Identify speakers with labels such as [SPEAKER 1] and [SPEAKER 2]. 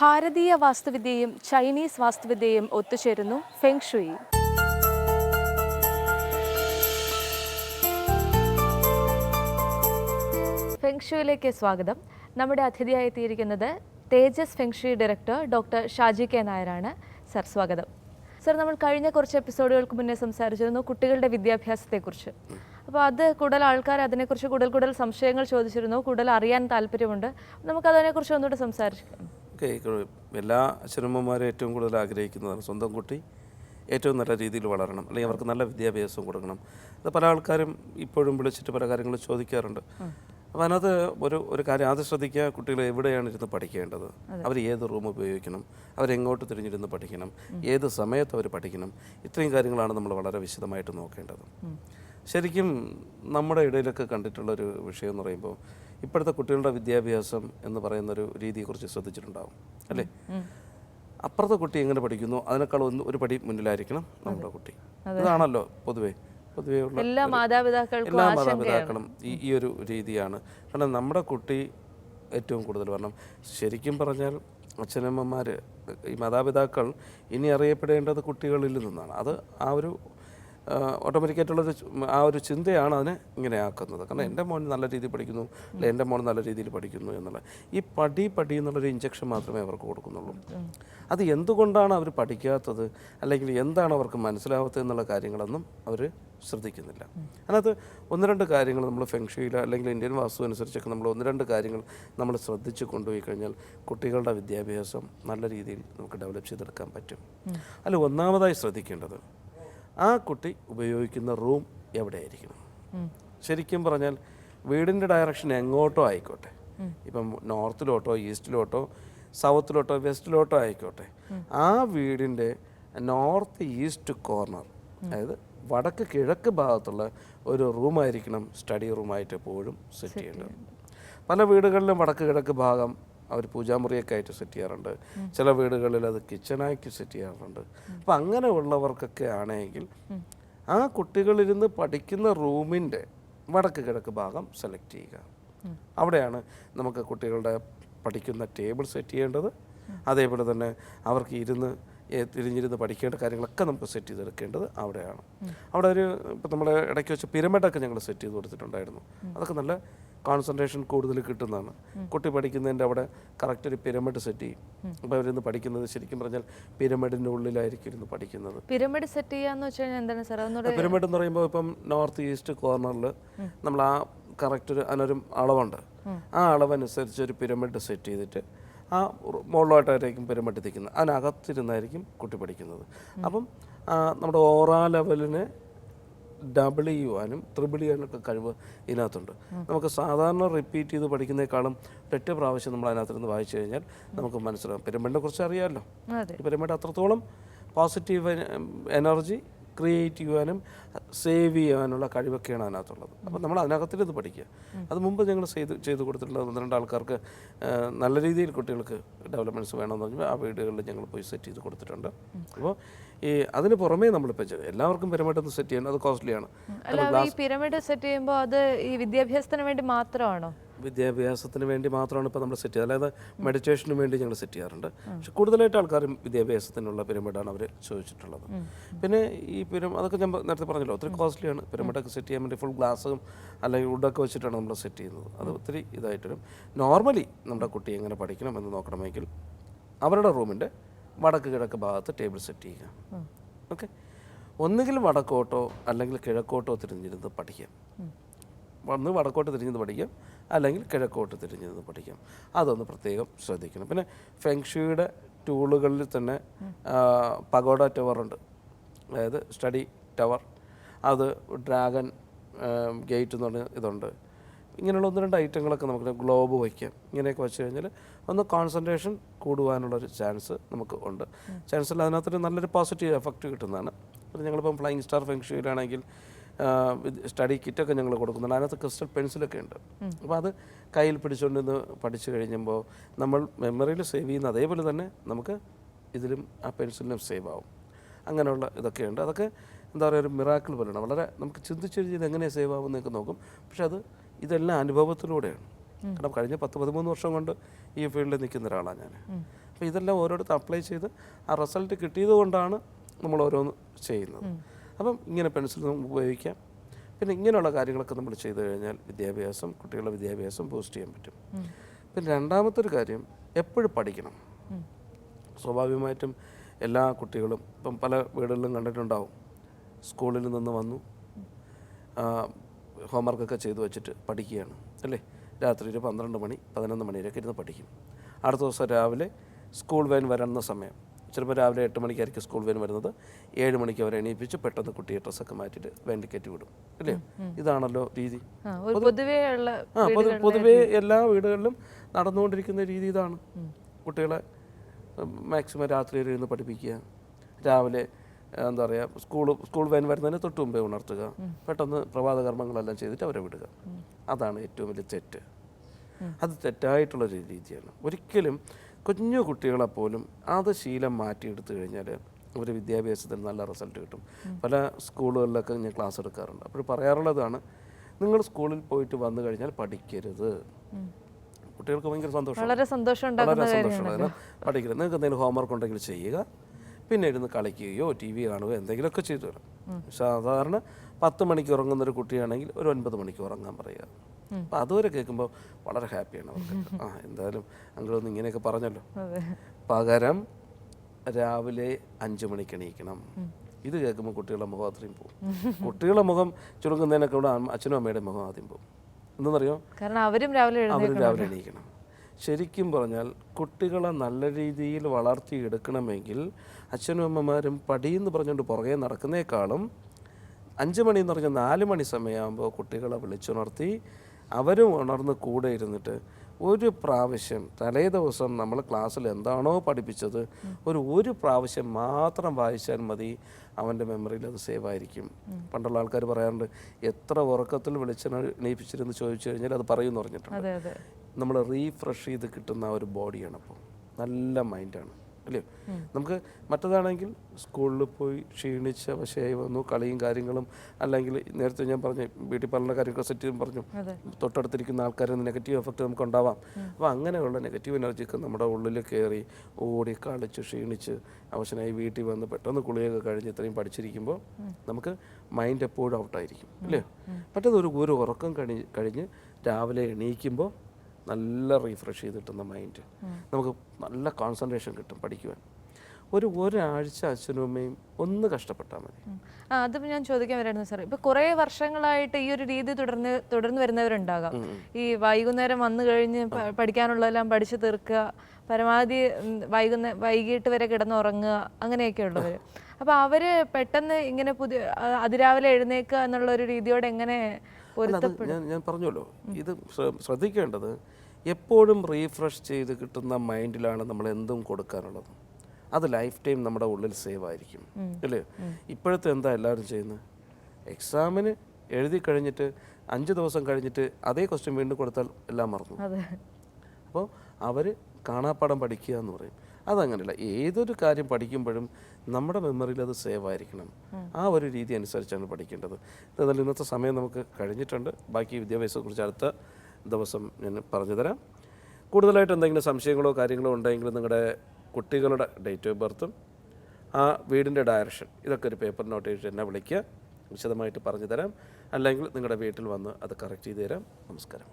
[SPEAKER 1] ഭാരതീയ വാസ്തുവിദ്യയും Chinese വാസ്തുവിദ്യയും ഒത്തുചേരുന്നു feng shui ഫെങ്ഷുയിലേക്ക് സ്വാഗതം. നമ്മുടെ അതിഥിയായി എത്തിയിരിക്കുന്നത് Tejas feng shui director doctor Shaji K നായരാണ്. സർ സ്വാഗതം. സർ നമ്മൾ കഴിഞ്ഞ കുറച്ച് എപ്പിസോഡുകൾക്ക് മുന്നേ സംസാരിച്ചിരുന്നു കുട്ടികളുടെ വിദ്യാഭ്യാസത്തെക്കുറിച്ച്. അപ്പോൾ അത് കൂടുതൽ ആൾക്കാർ അതിനെക്കുറിച്ച് കൂടുതൽ കൂടുതൽ സംശയങ്ങൾ ചോദിച്ചിരുന്നു കൂടുതൽ അറിയാൻ താല്പര്യമുണ്ട്. നമുക്ക് അതിനെക്കുറിച്ച് ഒന്നുകൂടെ സംസാരിക്കാം.
[SPEAKER 2] ഓക്കെ എല്ലാ അച്ഛനമ്മമാരും ഏറ്റവും കൂടുതൽ ആഗ്രഹിക്കുന്നതാണ് സ്വന്തം കുട്ടി ഏറ്റവും നല്ല രീതിയിൽ വളരണം അല്ലെങ്കിൽ അവർക്ക് നല്ല വിദ്യാഭ്യാസം കൊടുക്കണം. അത് പല ആൾക്കാരും ഇപ്പോഴും വിളിച്ചിട്ട് പല കാര്യങ്ങളും ചോദിക്കാറുണ്ട്. അപ്പോൾ അതിനകത്ത് ഒരു ഒരു കാര്യം ആദ്യം ശ്രദ്ധിക്കുക കുട്ടികൾ എവിടെയാണ് ഇരുന്ന് പഠിക്കേണ്ടത്? അവർ ഏത് റൂം ഉപയോഗിക്കണം? അവരെങ്ങോട്ട് തിരിഞ്ഞിരുന്ന് പഠിക്കണം? ഏത് സമയത്ത് അവർ പഠിക്കണം? ഇത്രയും കാര്യങ്ങളാണ് നമ്മൾ വളരെ വിശദമായിട്ട് നോക്കേണ്ടത്. ശരിക്കും നമ്മുടെ ഇടയിലൊക്കെ കണ്ടിട്ടുള്ളൊരു വിഷയം എന്ന് പറയുമ്പോൾ ഇപ്പോഴത്തെ കുട്ടികളുടെ വിദ്യാഭ്യാസം എന്ന് പറയുന്ന ഒരു രീതിയെക്കുറിച്ച് ശ്രദ്ധിച്ചിട്ടുണ്ടാവും അല്ലേ? അപ്പുറത്തെ കുട്ടി എങ്ങനെ പഠിക്കുന്നു? അതിനേക്കാൾ ഒന്ന് ഒരു പടി മുന്നിലായിരിക്കണം നമ്മുടെ കുട്ടി. ഇതാണല്ലോ പൊതുവേ. പൊതുവേ ഉള്ള
[SPEAKER 1] എല്ലാ
[SPEAKER 2] മാതാപിതാക്കളും ഈ ഈ ഒരു രീതിയാണ്. കാരണം നമ്മുടെ കുട്ടി ഏറ്റവും കൂടുതൽ കാരണം ശരിക്കും പറഞ്ഞാൽ അച്ഛനമ്മമാർ ഈ മാതാപിതാക്കൾ ഇനി അറിയപ്പെടേണ്ടത് കുട്ടികളിൽ നിന്നാണ്. അത് ആ ഒരു ഓട്ടോമാറ്റിക്കായിട്ടുള്ളൊരു ആ ഒരു ചിന്തയാണ് അതിനെ ഇങ്ങനെ ആക്കുന്നത്. കാരണം എന്റെ മോൻ നല്ല രീതിയിൽ പഠിക്കുന്നു അല്ലെ എന്റെ മോൻ നല്ല രീതിയിൽ പഠിക്കുന്നു എന്നുള്ള. ഈ പടി പടി എന്നുള്ളൊരു ഇഞ്ചക്ഷൻ മാത്രമേ അവർക്ക് കൊടുക്കുന്നുള്ളൂ. അത് എന്തുകൊണ്ടാണ് അവർ പഠിക്കാത്തത്? അല്ലെങ്കിൽ എന്താണ് അവർക്ക് മനസ്സിലാവാത്തത് എന്നുള്ള കാര്യങ്ങളൊന്നും അവർ ശ്രദ്ധിക്കുന്നില്ല. അതിനകത്ത് ഒന്ന് രണ്ട് കാര്യങ്ങൾ നമ്മൾ ഫെങ്ഷയിൽ അല്ലെങ്കിൽ ഇന്ത്യൻ വാസ്തു അനുസരിച്ചൊക്കെ നമ്മൾ ഒന്ന് രണ്ട് കാര്യങ്ങൾ നമ്മൾ ശ്രദ്ധിച്ച് കൊണ്ടുപോയി കഴിഞ്ഞാൽ കുട്ടികളുടെ വിദ്യാഭ്യാസം നല്ല രീതിയിൽ നമുക്ക് ഡെവലപ്പ് ചെയ്തെടുക്കാൻ പറ്റും. അല്ല ഒന്നാമതായി ശ്രദ്ധിക്കേണ്ടത് ആ കുട്ടി ഉപയോഗിക്കുന്ന റൂം എവിടെയായിരിക്കണം ശരിക്കും പറഞ്ഞാൽ വീടിന്റെ ഡയറക്ഷൻ എങ്ങോട്ടോ ആയിക്കോട്ടെ. ഇപ്പം നോർത്തിലോട്ടോ ഈസ്റ്റിലോട്ടോ സൗത്തിലോട്ടോ വെസ്റ്റിലോട്ടോ ആയിക്കോട്ടെ. ആ വീടിന്റെ നോർത്ത് ഈസ്റ്റ് കോർണർ അതായത് വടക്ക് കിഴക്ക് ഭാഗത്തുള്ള ഒരു റൂമായിരിക്കണം സ്റ്റഡി റൂമായിട്ട് എപ്പോഴും സെറ്റ് ചെയ്യേണ്ടത്. പല വീടുകളിലും വടക്ക് കിഴക്ക് ഭാഗം അവർ പൂജാമുറിയൊക്കെ ആയിട്ട് സെറ്റ് ചെയ്യാറുണ്ട്. ചില വീടുകളിൽ അത് കിച്ചണായിട്ട് സെറ്റ് ചെയ്യാറുണ്ട്. അപ്പം അങ്ങനെ ഉള്ളവർക്കൊക്കെ ആണെങ്കിൽ ആ കുട്ടികളിരുന്ന് പഠിക്കുന്ന റൂമിന്റെ വടക്ക് കിഴക്ക് ഭാഗം സെലക്ട് ചെയ്യുക. അവിടെയാണ് നമുക്ക് കുട്ടികളുടെ പഠിക്കുന്ന ടേബിൾ സെറ്റ് ചെയ്യേണ്ടത്. അതേപോലെ തന്നെ അവർക്ക് ഇരുന്ന് തിരിഞ്ഞിരുന്ന് പഠിക്കേണ്ട കാര്യങ്ങളൊക്കെ നമുക്ക് സെറ്റ് ചെയ്തെടുക്കേണ്ടത് അവിടെയാണ്. അവിടെ ഒരു ഇപ്പം നമ്മുടെ ഇടയ്ക്ക് വെച്ച് പിരമിഡൊക്കെ ഞങ്ങൾ സെറ്റ് ചെയ്ത് കൊടുത്തിട്ടുണ്ടായിരുന്നു. അതൊക്കെ നല്ല കോൺസെൻട്രേഷൻ കൂടുതൽ കിട്ടുന്നതാണ്. കുട്ടി പഠിക്കുന്നതിന്റെ അവിടെ കറക്റ്റ് ഒരു പിരമിഡ് സെറ്റ് ചെയ്യും. അപ്പോൾ അവരിന്ന് പഠിക്കുന്നത് ശരിക്കും പറഞ്ഞാൽ പിരമിഡിന്റെ ഉള്ളിലായിരിക്കും ഇരുന്ന് പഠിക്കുന്നത്.
[SPEAKER 1] പിരമിഡ് സെറ്റ് ചെയ്യാന്ന് വെച്ച് കഴിഞ്ഞാൽ എന്താണ് സാർ
[SPEAKER 2] പിരമിഡ് എന്ന് പറയുമ്പോൾ ഇപ്പം നോർത്ത് ഈസ്റ്റ് കോർണറിൽ നമ്മൾ ആ കറക്റ്റ് ഒരു അതിനൊരു അളവുണ്ട്. ആ അളവനുസരിച്ച് ഒരു പിരമിഡ് സെറ്റ് ചെയ്തിട്ട് ആ മുകളിലോട്ടായിരിക്കും പിരമിഡ് നിൽക്കുന്നത്. അതിനകത്തിരുന്നായിരിക്കും കുട്ടി പഠിക്കുന്നത്. അപ്പം നമ്മുടെ ഓറാ ലെവലിനെ ഡബിൾ ചെയ്യുവാനും ത്രിബിൾ ചെയ്യാനൊക്കെ കഴിവ് ഇതിനകത്തുണ്ട്. നമുക്ക് സാധാരണ റിപ്പീറ്റ് ചെയ്ത് പഠിക്കുന്നേക്കാളും ഒറ്റ പ്രാവശ്യം നമ്മൾ അതിനകത്തിരുന്ന് വായിച്ചു കഴിഞ്ഞാൽ നമുക്ക് മനസ്സിലാവും. പെരുമ്പടിനെ കുറിച്ച് അറിയാമല്ലോ. ഈ അത്രത്തോളം പോസിറ്റീവ് എനർജി ക്രിയേറ്റ് ചെയ്യുവാനും സേവ് ചെയ്യാനുള്ള കഴിവൊക്കെയാണ് അതിനകത്തുള്ളത്. അപ്പോൾ നമ്മൾ അതിനകത്തിരുന്ന് പഠിക്കുക. അത് മുമ്പ് ഞങ്ങൾ ചെയ്ത് ചെയ്ത് കൊടുത്തിട്ടുള്ള ഒന്ന് രണ്ട് ആൾക്കാർക്ക് നല്ല രീതിയിൽ കുട്ടികൾക്ക് ഡെവലപ്മെന്റ്സ് വേണമെന്ന് പറഞ്ഞാൽ ആ വീടുകളിൽ ഞങ്ങൾ പോയി സെറ്റ് ചെയ്ത് കൊടുത്തിട്ടുണ്ട്. അപ്പോൾ ഈ അതിന് പുറമേ നമ്മളിപ്പോൾ ചെയ്യും എല്ലാവർക്കും പിരമിഡ് ഒന്ന് സെറ്റ് ചെയ്യണം അത് കോസ്റ്റ്ലിയാണ്
[SPEAKER 1] ഈ പിരമിഡ് സെറ്റ് ചെയ്യുമ്പോൾ അത് ഈ വിദ്യാഭ്യാസത്തിന് വേണ്ടി മാത്രമാണോ?
[SPEAKER 2] വിദ്യാഭ്യാസത്തിന് വേണ്ടി മാത്രമാണ് ഇപ്പോൾ നമ്മൾ സെറ്റ് ചെയ്യുന്നത്. അതായത് മെഡിറ്റേഷന് വേണ്ടി ഞങ്ങൾ സെറ്റ് ചെയ്യാറുണ്ട്. പക്ഷെ കൂടുതലായിട്ട് ആൾക്കാരും വിദ്യാഭ്യാസത്തിനുള്ള പിരമിഡാണ് അവർ ചോദിച്ചിട്ടുള്ളത്. പിന്നെ ഈ പിരം അതൊക്കെ ഞാൻ നേരത്തെ പറഞ്ഞല്ലോ ഒത്തിരി കോസ്റ്റ്ലിയാണ് പിരമിഡൊക്കെ സെറ്റ് ചെയ്യാൻ വേണ്ടി ഫുൾ ഗ്ലാസ്സും അല്ലെങ്കിൽ വുഡൊക്കെ വെച്ചിട്ടാണ് നമ്മൾ സെറ്റ് ചെയ്യുന്നത്. അത് ഒത്തിരി ഇതായിട്ട് വരും. നോർമലി നമ്മുടെ കുട്ടി എങ്ങനെ പഠിക്കണം എന്ന് നോക്കണമെങ്കിൽ അവരുടെ റൂമിന്റെ വടക്ക് കിഴക്ക് ഭാഗത്ത് ടേബിൾ സെറ്റ് ചെയ്യുക. ഓക്കെ ഒന്നുകിൽ വടക്കോട്ടോ അല്ലെങ്കിൽ കിഴക്കോട്ടോ തിരിഞ്ഞിരുന്ന് പഠിക്കാം ഒന്ന് വടക്കോട്ട് തിരിഞ്ഞത് പഠിക്കാം അല്ലെങ്കിൽ കിഴക്കോട്ട് തിരിഞ്ഞത് പഠിക്കാം. അതൊന്ന് പ്രത്യേകം ശ്രദ്ധിക്കണം. പിന്നെ ഫെങ്ഷുയുടെ ടൂളുകളിൽ തന്നെ പഗോഡ ടവറുണ്ട് അതായത് സ്റ്റഡി ടവർ. അത് ഡ്രാഗൺ ഗേറ്റ് എന്ന് പറഞ്ഞ ഇതുണ്ട്. ഇങ്ങനെയുള്ള ഒന്ന് രണ്ട് ഐറ്റങ്ങളൊക്കെ നമുക്ക് ഗ്ലോബ് വയ്ക്കാം. ഇങ്ങനെയൊക്കെ വെച്ച് കഴിഞ്ഞാൽ ഒന്ന് കോൺസെൻട്രേഷൻ കൂടുവാനുള്ളൊരു ചാൻസ് നമുക്ക് ഉണ്ട്. ചാൻസ് അല്ല അതിനകത്തൊരു നല്ലൊരു പോസിറ്റീവ് എഫക്റ്റ് കിട്ടുന്നതാണ്. അത് ഞങ്ങളിപ്പം ഫ്ലൈങ് സ്റ്റാർ ഫെങ്ഷുയിലാണെങ്കിൽ സ്റ്റഡി കിറ്റൊക്കെ ഞങ്ങൾ കൊടുക്കുന്നുണ്ട്. അതിനകത്ത് ക്രിസ്റ്റൽ പെൻസിലൊക്കെ ഉണ്ട്. അപ്പോൾ അത് കയ്യിൽ പിടിച്ചുകൊണ്ടിരുന്ന് പഠിച്ചു കഴിഞ്ഞുമ്പോൾ നമ്മൾ മെമ്മറിയിൽ സേവ് ചെയ്യുന്ന അതേപോലെ തന്നെ നമുക്ക് ഇതിലും ആ പെൻസിലിനും സേവ് ആവും. അങ്ങനെയുള്ള ഇതൊക്കെയുണ്ട് അതൊക്കെ എന്താ പറയുക ഒരു മിറാക്കിൾ പോലെയാണ്. വളരെ നമുക്ക് ചിന്തിച്ചു ഇത് എങ്ങനെ സേവ് ആവുമെന്നൊക്കെ നോക്കും. പക്ഷെ അത് ഇതെല്ലാം അനുഭവത്തിലൂടെയാണ്. കാരണം കഴിഞ്ഞ പത്ത് പതിമൂന്ന് വർഷം കൊണ്ട് ഈ ഫീൽഡിൽ നിൽക്കുന്ന ഒരാളാണ് ഞാൻ അപ്പോൾ ഇതെല്ലാം ഓരോരുത്തർ അപ്ലൈ ചെയ്ത് ആ റിസൾട്ട് കിട്ടിയത് കൊണ്ടാണ് നമ്മൾ ഓരോന്ന് ചെയ്യുന്നത്. അപ്പം ഇങ്ങനെ പെൻസിൽ നമുക്ക് ഉപയോഗിക്കാം. പിന്നെ ഇങ്ങനെയുള്ള കാര്യങ്ങളൊക്കെ നമ്മൾ ചെയ്തു കഴിഞ്ഞാൽ വിദ്യാഭ്യാസം കുട്ടികളുടെ വിദ്യാഭ്യാസം ബൂസ്റ്റ് ചെയ്യാൻ പറ്റും. പിന്നെ രണ്ടാമത്തെ ഒരു കാര്യം എപ്പോഴും പഠിക്കണം. സ്വാഭാവികമായിട്ടും എല്ലാ കുട്ടികളും ഇപ്പം പല വീടുകളിലും കണ്ടിട്ടുണ്ടാവും. സ്കൂളിൽ നിന്ന് വന്നു ഹോംവർക്കൊക്കെ ചെയ്തു വെച്ചിട്ട് പഠിക്കുകയാണ് അല്ലേ? രാത്രി ഒരു പന്ത്രണ്ട് മണി പതിനൊന്ന് മണിവരെയൊക്കെ ഇരുന്ന് പഠിക്കും. അടുത്ത ദിവസം രാവിലെ സ്കൂൾ വാൻ വരുന്ന സമയം. ചിലപ്പോൾ രാവിലെ എട്ട് മണിക്കായിരിക്കും സ്കൂൾ വാൻ വരുന്നത്. ഏഴ് മണിക്ക് അവരെ എണീപ്പിച്ച് പെട്ടെന്ന് കുട്ടിയെ ഡ്രസ്സൊക്കെ മാറ്റിയിട്ട് വേണ്ടി കയറ്റി വിടും അല്ലേ? ഇതാണല്ലോ രീതി.
[SPEAKER 1] ആ, പൊതുവേ
[SPEAKER 2] എല്ലാ വീടുകളിലും നടന്നുകൊണ്ടിരിക്കുന്ന രീതി ഇതാണ്. കുട്ടികളെ മാക്സിമം രാത്രി വരെ ഇരുന്ന് പഠിപ്പിക്കുക. രാവിലെ എന്താ പറയുക സ്കൂൾ സ്കൂൾ വാൻ വരുന്നതിന് തൊട്ട് മുമ്പേ ഉണർത്തുക. പെട്ടെന്ന് പ്രഭാത കർമ്മങ്ങളെല്ലാം ചെയ്തിട്ട് അവരെ വിടുക. അതാണ് ഏറ്റവും വലിയ തെറ്റ്. അത് തെറ്റായിട്ടുള്ളൊരു രീതിയാണ്. ഒരിക്കലും കുഞ്ഞു കുട്ടികളെ പോലും അത് ശീലം മാറ്റിയെടുത്തു കഴിഞ്ഞാൽ അവർ വിദ്യാഭ്യാസത്തിൽ നല്ല റിസൾട്ട് കിട്ടും. പല സ്കൂളുകളിലൊക്കെ ഞാൻ ക്ലാസ് എടുക്കാറുണ്ട്. അപ്പോൾ പറയാറുള്ളതാണ് നിങ്ങൾ സ്കൂളിൽ പോയിട്ട് വന്നു കഴിഞ്ഞാൽ പഠിക്കരുത്. കുട്ടികൾക്ക് ഭയങ്കര സന്തോഷം.
[SPEAKER 1] വളരെ സന്തോഷം
[SPEAKER 2] വളരെ
[SPEAKER 1] ഉണ്ടാക്കുന്ന
[SPEAKER 2] സന്തോഷമാണ് പഠിക്കരുത്. നിങ്ങൾക്ക് എന്തെങ്കിലും ഹോംവർക്ക് ഉണ്ടെങ്കിൽ ചെയ്യുക. പിന്നെ ഇരുന്ന് കളിക്കുകയോ ടി വി കാണുകയോ എന്തെങ്കിലുമൊക്കെ ചെയ്തു തരാം. സാധാരണ പത്ത് മണിക്ക് ഉറങ്ങുന്ന ഒരു കുട്ടിയാണെങ്കിൽ ഒരു ഒൻപത് മണിക്ക് ഉറങ്ങാൻ പറയുക. അപ്പം അതുവരെ കേൾക്കുമ്പോൾ വളരെ ഹാപ്പിയാണ് അവർക്ക്. ആ എന്തായാലും അങ്കിളൊന്ന് ഇങ്ങനെയൊക്കെ പറഞ്ഞല്ലോ. പകരം രാവിലെ അഞ്ചു മണിക്ക് എണീക്കണം. ഇത് കേൾക്കുമ്പോൾ കുട്ടികളുടെ മുഖം അത്രയും പോകും കുട്ടികളുടെ മുഖം ചുരുങ്ങുന്നതിനൊക്കെ ഇവിടെ അച്ഛനും അമ്മയുടെ മുഖം ആദ്യം പോകും എന്തെന്നറിയോ?
[SPEAKER 1] കാരണം അവരും രാവിലെ അവരും
[SPEAKER 2] രാവിലെ എണീക്കണം. ശരിക്കും പറഞ്ഞാൽ കുട്ടികളെ നല്ല രീതിയിൽ വളർത്തിയെടുക്കണമെങ്കിൽ അച്ഛനും അമ്മമാരും പടിയെന്ന് പറഞ്ഞുകൊണ്ട് പുറകെ നടക്കുന്നേക്കാളും അഞ്ച് മണി എന്ന് പറഞ്ഞാൽ നാല് മണി സമയമാകുമ്പോൾ കുട്ടികളെ വിളിച്ചുണർത്തി അവരും ഉണർന്ന് കൂടെ ഇരുന്നിട്ട് ഒരു പ്രാവശ്യം തലേ ദിവസം നമ്മൾ ക്ലാസ്സിൽ എന്താണോ പഠിപ്പിച്ചത് ഒരു ഒരു പ്രാവശ്യം മാത്രം വായിച്ചാൽ മതി അവന്റെ മെമ്മറിയിൽ അത് സേവ് ആയിരിക്കും. പണ്ടുള്ള ആൾക്കാർ പറയാറുണ്ട് എത്ര ഉറക്കത്തിൽ വിളിച്ചെണീപ്പിച്ചിരുന്ന് ചോദിച്ചു കഴിഞ്ഞാൽ അത് പറയുമെന്ന് പറഞ്ഞിട്ടുണ്ട്.
[SPEAKER 1] അതെ അതെ.
[SPEAKER 2] നമ്മൾ റീഫ്രഷ് ചെയ്ത് കിട്ടുന്ന ഒരു ബോഡിയാണ് അപ്പോൾ. നല്ല മൈൻഡാണ്. അല്ലയോ നമുക്ക് മറ്റതാണെങ്കിൽ സ്കൂളിൽ പോയി ക്ഷീണിച്ച വശയായി വന്നു കളിയും കാര്യങ്ങളും അല്ലെങ്കിൽ നേരത്തെ ഞാൻ പറഞ്ഞു ബ്യൂട്ടി പാർലറിന്റെ കാര്യങ്ങളൊക്കെ സെറ്റ് ചെയ്തും പറഞ്ഞു. തൊട്ടടുത്തിരിക്കുന്ന ആൾക്കാരിൽ നിന്ന് നെഗറ്റീവ് എഫക്റ്റ് നമുക്ക് ഉണ്ടാവാം. അപ്പോൾ അങ്ങനെയുള്ള നെഗറ്റീവ് എനർജിയൊക്കെ നമ്മുടെ ഉള്ളിൽ കയറി ഓടി കളിച്ച് ക്ഷീണിച്ച് അവശനായി വീട്ടിൽ വന്ന് പെട്ടെന്ന് കുളിയൊക്കെ കഴിഞ്ഞ് ഇത്രയും പഠിച്ചിരിക്കുമ്പോൾ നമുക്ക് മൈൻഡ് എപ്പോഴും ഔട്ടായിരിക്കും അല്ലേ? മറ്റേത് ഒരു ഒരു ഉറക്കം കഴിഞ്ഞ് കഴിഞ്ഞ് രാവിലെ എണീക്കുമ്പോൾ നല്ല റീഫ്രഷ് ചെയ്ത് കിട്ടുന്ന മൈൻഡ് നമുക്ക് നല്ല കോൺസെൻട്രേഷൻ കിട്ടും പഠിക്കുവാൻ. ഒരു ഒരാഴ്ച അച്ഛനും അമ്മയും ഒന്ന് കഷ്ടപ്പെട്ടാൽ മതി.
[SPEAKER 1] ആ അതിപ്പോൾ ഞാൻ ചോദിക്കാൻ വരായിരുന്നു സാർ ഇപ്പൊ കുറേ വർഷങ്ങളായിട്ട് ഈ ഒരു രീതി തുടർന്ന് തുടർന്ന് വരുന്നവരുണ്ടാകാം. ഈ വൈകുന്നേരം വന്നു കഴിഞ്ഞ് പഠിക്കാനുള്ളതെല്ലാം പഠിച്ചു തീർക്കുക പരമാവധി വൈകുന്ന വൈകിട്ട് വരെ കിടന്നുറങ്ങുക അങ്ങനെയൊക്കെ ഉള്ളവർ അപ്പോൾ അവർ പെട്ടെന്ന് ഇങ്ങനെ പുതിയ അതിരാവിലെ എഴുന്നേക്കുക എന്നുള്ള ഒരു രീതിയോടെ എങ്ങനെ
[SPEAKER 2] ഞാൻ ഞാൻ പറഞ്ഞല്ലോ ഇത് ശ്ര- ശ്രദ്ധിക്കേണ്ടത് എപ്പോഴും റീഫ്രഷ് ചെയ്ത് കിട്ടുന്ന മൈൻഡിലാണ് നമ്മൾ എന്തും കൊടുക്കാനുള്ളത്. അത് ലൈഫ് ടൈം നമ്മുടെ ഉള്ളിൽ സേവ് ആയിരിക്കും. അല്ലേ? ഇപ്പോഴത്തെ എന്താ എല്ലാവരും ചെയ്യുന്നത് എക്സാമിന് എഴുതി കഴിഞ്ഞിട്ട് അഞ്ച് ദിവസം കഴിഞ്ഞിട്ട് അതേ ക്വസ്റ്റ്യൻ വീണ്ടും കൊടുത്താൽ എല്ലാം മറന്നു. അപ്പോൾ അവർ കാണാപ്പാടം പഠിക്കുക എന്ന് പറയും. അതങ്ങനെയല്ല ഏതൊരു കാര്യം പഠിക്കുമ്പോഴും നമ്മുടെ മെമ്മറിയിൽ അത് സേവ് ആയിരിക്കണം. ആ ഒരു രീതി അനുസരിച്ചാണ് പഠിക്കേണ്ടത്. എന്നാലും ഇന്നത്തെ സമയം നമുക്ക് കഴിഞ്ഞിട്ടുണ്ട്. ബാക്കി വിദ്യാഭ്യാസത്തെക്കുറിച്ച് അടുത്ത ദിവസം ഞാൻ പറഞ്ഞു തരാം കൂടുതലായിട്ട് എന്തെങ്കിലും സംശയങ്ങളോ കാര്യങ്ങളോ ഉണ്ടെങ്കിൽ നിങ്ങളുടെ കുട്ടികളുടെ ഡേറ്റ് ഓഫ് ബർത്തും ആ വീടിന്റെ ഡയറക്ഷൻ ഇതൊക്കെ ഒരു പേപ്പർ നോട്ട് എഴുതി എന്നെ വിളിക്കുക. വിശദമായിട്ട് പറഞ്ഞു തരാം അല്ലെങ്കിൽ നിങ്ങളുടെ വീട്ടിൽ വന്ന് അത് കറക്റ്റ് ചെയ്ത് തരാം നമസ്കാരം.